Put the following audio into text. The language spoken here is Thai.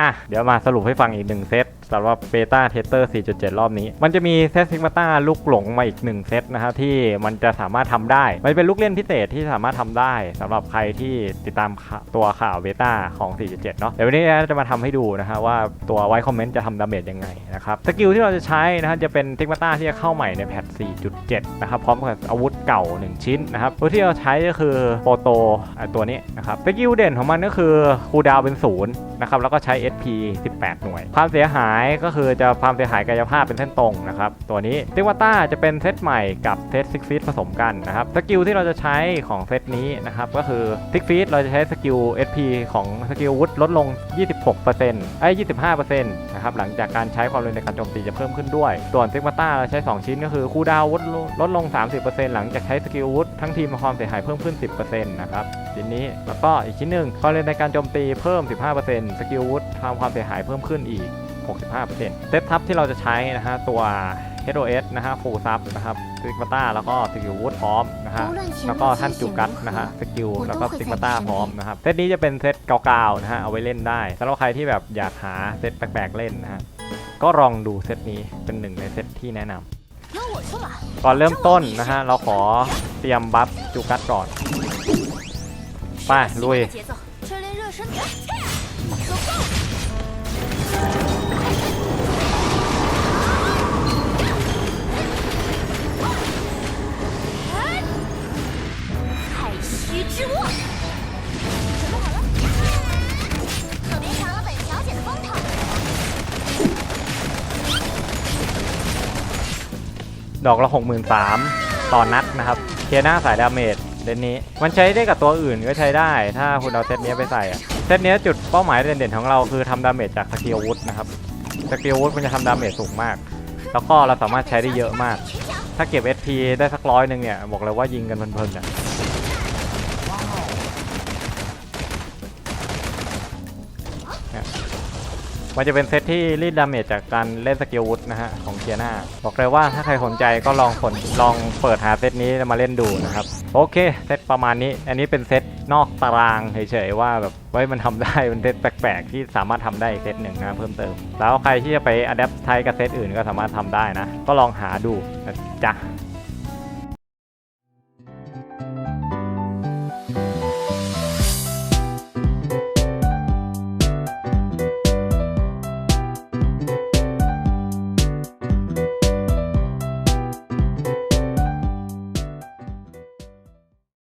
อะ เดี๋ยวมาสรุปให้ฟังอีกหนึ่งเซตสำหรับเบต้าเทสเตอร์ 4.7 รอบนี้ มันจะมีเซตซิกมาต้าลูกหลงมาอีกหนึ่งเซตนะครับที่มันจะสามารถทำได้ มันเป็นลูกเล่นพิเศษที่สามารถทำได้สำหรับใครที่ติดตามตัวข่าวเบต้าของ 4.7 เนาะเดี๋ยววันนี้จะมาทำให้ดูนะฮะว่าตัวไวคอมเมนต์จะทำดาเมจยังไงนะครับ สกิลที่เราจะใช้นะฮะจะเป็นซิกมาต้าที่จะเข้าใหม่ในแพท 4.7 นะครับพร้อมกับอาวุธเก่า 1 ชิ้นนะครับตัวที่เราใช้ก็คือโปโตตัวนี้นะครับสกิลเด่นของมันก็คือคูดาวเป็นศูนย์นะครับแล้วก็ใช้ SP 18 หน่วย ความเสียหายก็คือจะความเสียหายกายภาพเป็นเส้นตรงนะครับ ตัวนี้ซิกมาต้าจะเป็นเซตใหม่กับเซตซิกฟีผสมกันนะครับ สกิลที่เราจะใช้ของเซตนี้นะครับ ก็คือซิกฟีเราจะใช้สกิล SP ของสกิลวุธลดลง 26%ไอ้25%นะครับหลังจากการใช้ความเร็วในการโจมตีจะเพิ่มขึ้นด้วย ส่วนซิกมาต้าเราใช้ 2 ชิ้นก็คือคูดาวน์วุธลดลง 30%หลังจากใช้สกิลวุธทั้งทีมความเสียหายเพิ่มขึ้น 10%นะครับชิ้นนี้แล้วก็อีกชิ้นหนึ่งความเร็วในการโจมตีเพิ่ม 15%สกิลวุธ ทำความเสียหายเพิ่มขึ้นอีก 65%เซตทับที่เราจะใช้นะฮะตัว HOS นะฮะฟูซับนะครับสกิลมาต้าแล้วก็สกิลวูดพร้อมนะฮะแล้วก็ท่านจูกัสนะฮะสกิลแล้วก็สกิลมาต้าพร้อมนะครับเซตนี้จะเป็นเซตเก่าๆนะฮะเอาไว้เล่นได้สำหรับใครที่แบบอยากหาเซตแปลกๆเล่นนะฮะก็ลองดูเซตนี้เป็นหนึ่งในเซตที่แนะนำก่อนเริ่มต้นนะฮะเราขอเตรียมบัฟจูกัสก่อนไปลุย ดอกละหกหมื่นสามต่อนัดนะครับ เทียน่าสายดาเมจ เซตนี้มันใช้ได้กับตัวอื่นก็ใช้ได้ ถ้าคุณเอาเซตนี้ไปใส่อะเซตนี้จุดเป้าหมายเด่นๆของเราคือทำดาเมจจากสกิลวุธนะครับสกิลวุธมันจะทำดาเมจสูงมาก แล้วก็เราสามารถใช้ได้เยอะมาก ถ้าเก็บ SP ได้สักร้อยหนึ่งเนี่ยบอกเลยว่ายิงกันเพลินๆอะเนี่ย มันจะเป็นเซตที่รีดดาเมจจากการเล่นสกิลวุธนะฮะของเทียนาบอกเลยว่าถ้าใครสนใจก็ลองผลลองเปิดหาเซตนี้มาเล่นดูนะครับ โอเคเซตประมาณนี้ อันนี้เป็นเซตนอกตารางเฉยๆว่าแบบไว้มันทำได้เป็นเซตแปลกๆ ที่สามารถทำได้อีกเซตหนึ่งนะเพิ่มเติม แล้วใครที่จะไปอัดแอปใช้กับเซตอื่นก็สามารถทำได้นะ ก็ลองหาดูนะจ๊ะ